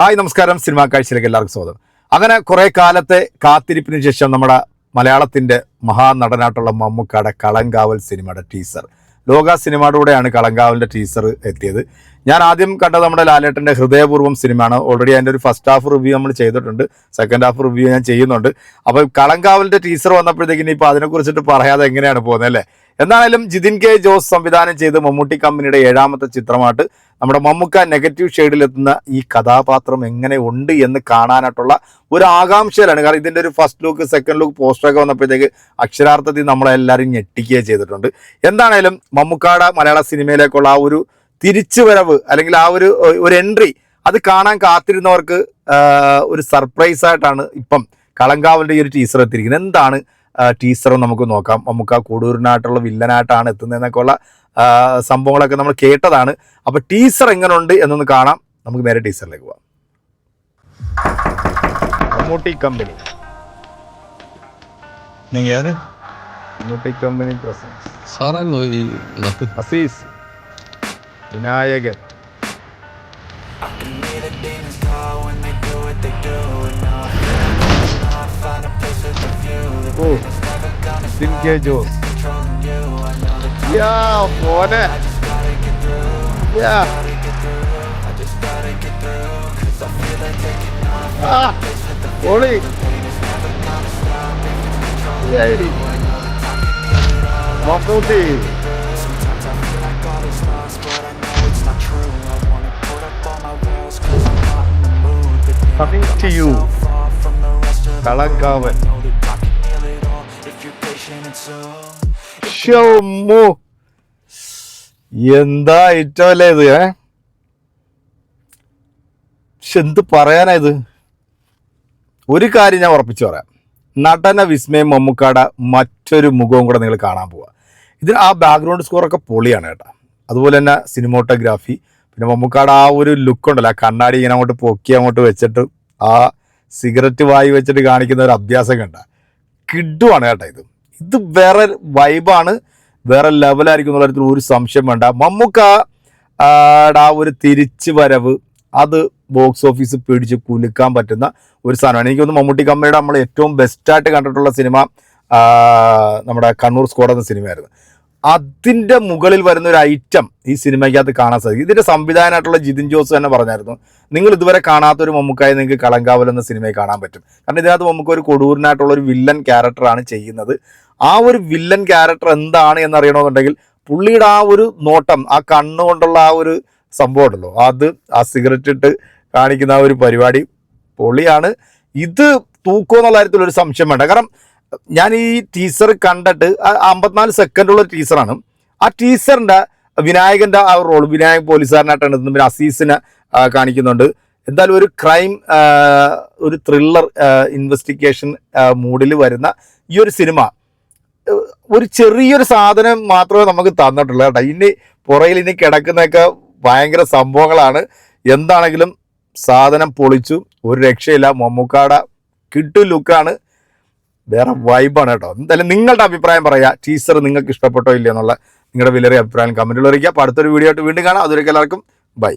Hi നമസ്കാരം. Cinema കാഴ്ചയിലേക്ക് എല്ലാവർക്കും സ്വാഗതം. അങ്ങനെ കുറെ കാലത്തെ കാത്തിരിപ്പിന് ശേഷം നമ്മുടെ മലയാളത്തിന്റെ മഹാനടനായിട്ടുള്ള മമ്മൂക്കയുടെ കളങ്കാവൽ സിനിമയുടെ ടീസർ ലോക സിനിമയിലൂടെയാണ് കളങ്കാവലിന്റെ ടീസർ എത്തിയത്. ഞാൻ ആദ്യം കണ്ടത് നമ്മുടെ ലാലേട്ടന്റെ ഹൃദയപൂർവം സിനിമയാണ്. ഓൾറെഡി അതിന്റെ ഒരു ഫസ്റ്റ് ഹാഫ് റിവ്യൂ നമ്മൾ ചെയ്തിട്ടുണ്ട്. സെക്കൻഡ് ഹാഫ് റിവ്യൂ ഞാൻ ചെയ്യുന്നുണ്ട്. അപ്പോൾ കളങ്കാവലിന്റെ ടീസർ വന്നപ്പോഴത്തേക്കിനി ഇപ്പോൾ അതിനെക്കുറിച്ചിട്ട് പറയാതെ എങ്ങനെയാണ് പോകുന്നത് അല്ലേ? എന്തായാലും ജിതിൻ കെ ജോസ് സംവിധാനം ചെയ്ത് മമ്മൂട്ടി കമ്പനിയുടെ ഏഴാമത്തെ ചിത്രമായിട്ട് നമ്മുടെ മമ്മൂക്ക നെഗറ്റീവ് ഷെയ്ഡിലെത്തുന്ന ഈ കഥാപാത്രം എങ്ങനെ ഉണ്ട് എന്ന് കാണാനായിട്ടുള്ള ഒരു ആകാംക്ഷയിലാണ്. കാരണം ഇതിന്റെ ഒരു ഫസ്റ്റ് ലുക്ക് സെക്കൻഡ് ലുക്ക് പോസ്റ്ററൊക്കെ വന്നപ്പോഴത്തേക്ക് അക്ഷരാർത്ഥത്തിൽ നമ്മളെല്ലാവരും ഞെട്ടിക്കുകയും ചെയ്തിട്ടുണ്ട്. എന്താണേലും മമ്മൂക്കാട മലയാള സിനിമയിലേക്കുള്ള ആ ഒരു തിരിച്ചുവരവ് അല്ലെങ്കിൽ ആ ഒരു ഒരു എൻട്രി അത് കാണാൻ കാത്തിരുന്നവർക്ക് ഒരു സർപ്രൈസായിട്ടാണ് ഇപ്പം കളങ്കാവലിന്റെ ഈ ഒരു ടീസർ എത്തിയിരിക്കുന്നത്. എന്താണ് ടീസറും നമുക്ക് നോക്കാം. നമുക്ക് ആ കൂടൂരിനായിട്ടുള്ള വില്ലനായിട്ടാണ് എത്തുന്നതെന്നൊക്കെയുള്ള സംഭവങ്ങളൊക്കെ നമ്മൾ കേട്ടതാണ്. അപ്പോൾ ടീസർ എങ്ങനെയുണ്ട് എന്നൊന്ന് കാണാം. നമുക്ക് നേരെ ടീസറിലേക്ക് പോവാം. Mammootty company company Azeez. Vinayakan. Jithin K Jose യാ മോനെ യാ ആ പൊളി യാടി. Mammootty Coming to you. കളങ്കാവൻ ഷോമോ എന്താ ഏറ്റവും ഇത് ഏ? എന്ത് പറയാനാ ഇത്? ഒരു കാര്യം ഞാൻ ഉറപ്പിച്ചു പറയാം. നടന വിസ്മയം മമ്മൂക്കാട മറ്റൊരു മുഖവും കൂടെ നിങ്ങൾ കാണാൻ പോവുക ഇതിന് ആ ബാക്ക്ഗ്രൗണ്ട് സ്കോറൊക്കെ പൊളിയാണ് കേട്ടോ. അതുപോലെ തന്നെ സിനിമോട്ടോഗ്രാഫി പിന്നെ മമ്മൂക്കാട് ആ ഒരു ലുക്ക് ഉണ്ടല്ലോ ആ കണ്ണാടി ഇങ്ങനെ അങ്ങോട്ട് പൊക്കി അങ്ങോട്ട് വെച്ചിട്ട് ആ സിഗരറ്റ് വായി വെച്ചിട്ട് കാണിക്കുന്ന ഒരു അഭ്യാസം കണ്ട. കിഡുവാണ് കേട്ടോ ഇത്. ഇത് വേറെ വൈബാണ് വേറെ ലെവലായിരിക്കും എന്നുള്ള കാര്യത്തിൽ ഒരു സംശയം വേണ്ട. മമ്മൂക്ക ആ, ഒരു തിരിച്ചു വരവ് അത് ബോക്സ് ഓഫീസ് പിടിച്ച് കുലുക്കാൻ പറ്റുന്ന ഒരു സാധനമാണ്. എനിക്ക് തോന്നുന്നു മമ്മൂട്ടി കമ്പനിയുടെ നമ്മൾ ഏറ്റവും ബെസ്റ്റായിട്ട് കണ്ടിട്ടുള്ള സിനിമ നമ്മുടെ കണ്ണൂർ സ്ക്വാഡ് എന്ന സിനിമയായിരുന്നു അതിന്റെ മുകളിൽ വരുന്ന ഒരു ഐറ്റം ഈ സിനിമയ്ക്കകത്ത് കാണാൻ സാധിക്കും. ഇതിന്റെ സംവിധാനമായിട്ടുള്ള ജിതിൻ ജോസ് തന്നെ പറഞ്ഞായിരുന്നു നിങ്ങൾ ഇതുവരെ കാണാത്തൊരു മമ്മൂക്കായി നിങ്ങൾക്ക് കളങ്കാവൽ എന്ന സിനിമയെ കാണാൻ പറ്റും. കാരണം ഇതിനകത്ത് നമുക്ക് ഒരു കൊടൂരനായിട്ടുള്ള ഒരു വില്ലൻ ക്യാരക്ടറാണ് ചെയ്യുന്നത്. ആ ഒരു വില്ലൻ ക്യാരക്ടർ എന്താണ് എന്നറിയണമെന്നുണ്ടെങ്കിൽ പുള്ളിയുടെ ആ ഒരു നോട്ടം ആ കണ്ണുകൊണ്ടുള്ള ആ ഒരു സംഭവം ഉണ്ടല്ലോ. അത് ആ സിഗരറ്റ് ഇട്ട് കാണിക്കുന്ന ആ ഒരു പരിപാടി പൊളിയാണ്. ഇത് തൂക്കോ എന്നുള്ള ഒരു സംശയം വേണ്ട. കാരണം ഞാൻ ഈ ടീസർ കണ്ടിട്ട് അമ്പത്തിനാല് സെക്കൻഡുള്ള ടീസറാണ് ആ ടീസറിന്റെ വിനായകന്റെ ആ റോൾ വിനായക് പോലീസുകാരനായിട്ടാണ് പിന്നെ അസീസിനെ കാണിക്കുന്നുണ്ട്. എന്തായാലും ഒരു ക്രൈം ഒരു ത്രില്ലർ ഇൻവെസ്റ്റിഗേഷൻ മൂഡിൽ വരുന്ന ഈ ഒരു സിനിമ ഒരു ചെറിയൊരു സാധനം മാത്രമേ നമുക്ക് തന്നിട്ടുള്ളൂ കേട്ടോ. ഇനി പുറയിൽ ഇനി കിടക്കുന്നതൊക്കെ ഭയങ്കര സംഭവങ്ങളാണ്. എന്താണെങ്കിലും സാധനം പൊളിച്ചു ഒരു രക്ഷയില്ല. മമ്മൂക്കാട കിട്ടു ലുക്കാണ് വേറെ വൈബാണ് കേട്ടോ. എന്തായാലും നിങ്ങളുടെ അഭിപ്രായം പറയാ ടീച്ചർ നിങ്ങൾക്ക് ഇഷ്ടപ്പെട്ടോ ഇല്ലയോ എന്നുള്ള നിങ്ങളുടെ വിലറിയ അഭിപ്രായം കമന്റിൽ അറിയിക്കുക. അപ്പോൾ അടുത്തൊരു വീഡിയോ ആയിട്ട് വീണ്ടും കാണാം. അതുവരെയൊക്കെ എല്ലാവർക്കും ബൈ